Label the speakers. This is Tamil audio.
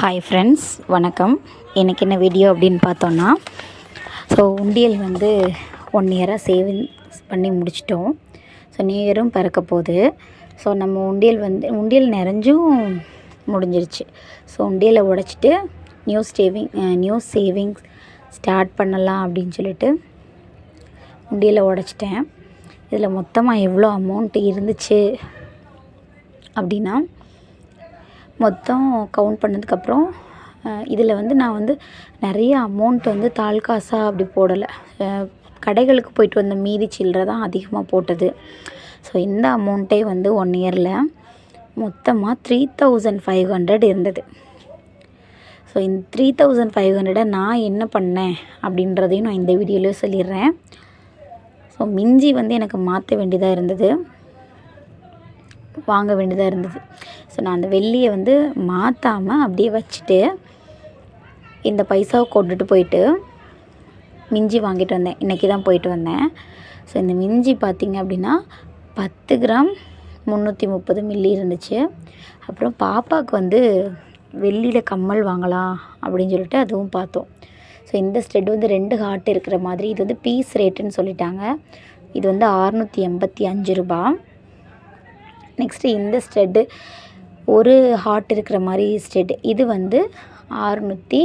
Speaker 1: ஹாய் ஃப்ரெண்ட்ஸ் வணக்கம். எனக்கு என்ன வீடியோ அப்படின்னு பார்த்தோன்னா ஸோ உண்டியல் வந்து ஒன் இயராக சேவிங்ஸ் பண்ணி முடிச்சிட்டோம். ஸோ நியூ இயரும் பிறக்க போகுது. ஸோ நம்ம உண்டியல் வந்து உண்டியல் நிறைஞ்சும் முடிஞ்சிருச்சு. ஸோ உண்டியலை உடச்சிட்டு new saving new savings start பண்ணலாம் அப்படின்னு சொல்லிட்டு உண்டியலை உடச்சிட்டேன். இதில் மொத்தமாக எவ்வளோ அமௌண்ட் இருந்துச்சு அப்படின்னா மொத்தம் கவுண்ட் பண்ணதுக்கப்புறம் இதில் வந்து நான் வந்து நிறைய அமௌண்ட் வந்து தாள் காசாக அப்படி போடலை. கடைகளுக்கு போயிட்டு வந்த மீதி சில்லறை தான் அதிகமாக போட்டது. ஸோ இந்த அமௌண்ட்டே வந்து ஒன் இயரில் மொத்தமாக த்ரீ தௌசண்ட் ஃபைவ் ஹண்ட்ரட் இருந்தது. ஸோ இந்த த்ரீ தௌசண்ட் ஃபைவ் ஹண்ட்ரடை நான் என்ன பண்ணேன் அப்படின்றதையும் நான் இந்த வீடியோலேயே சொல்லிடுறேன். ஸோ மிஞ்சி வந்து எனக்கு மாற்ற வேண்டியதாக இருந்தது. வாங்க வேண்டியதாக இருந்தது. ஸோ நான் அந்த வெள்ளியை வந்து மாற்றாமல் அப்படியே வச்சுட்டு இந்த பைசாவை கொண்டுட்டு போயிட்டு மிஞ்சி வாங்கிட்டு வந்தேன். இன்றைக்கி தான் போயிட்டு வந்தேன். ஸோ இந்த மிஞ்சி பார்த்திங்க அப்படின்னா பத்து கிராம் முந்நூற்றி முப்பது மில்லி இருந்துச்சு. அப்புறம் பாப்பாவுக்கு வந்து வெள்ளியில் கம்மல் வாங்கலாம் அப்படின்னு சொல்லிட்டு அதுவும் பார்த்தோம். ஸோ இந்த ஸ்டெட் வந்து ரெண்டு ஹார்ட் இருக்கிற மாதிரி இது வந்து பீஸ் ரேட்டுன்னு சொல்லிட்டாங்க. இது வந்து அறுநூற்றி எண்பத்தி அஞ்சு ரூபா நெக்ஸ்ட்டு இந்த ஸ்டெட்டு ஒரு ஹார்ட் இருக்கிற மாதிரி ஸ்டெட் இது வந்து ஆறுநூற்றி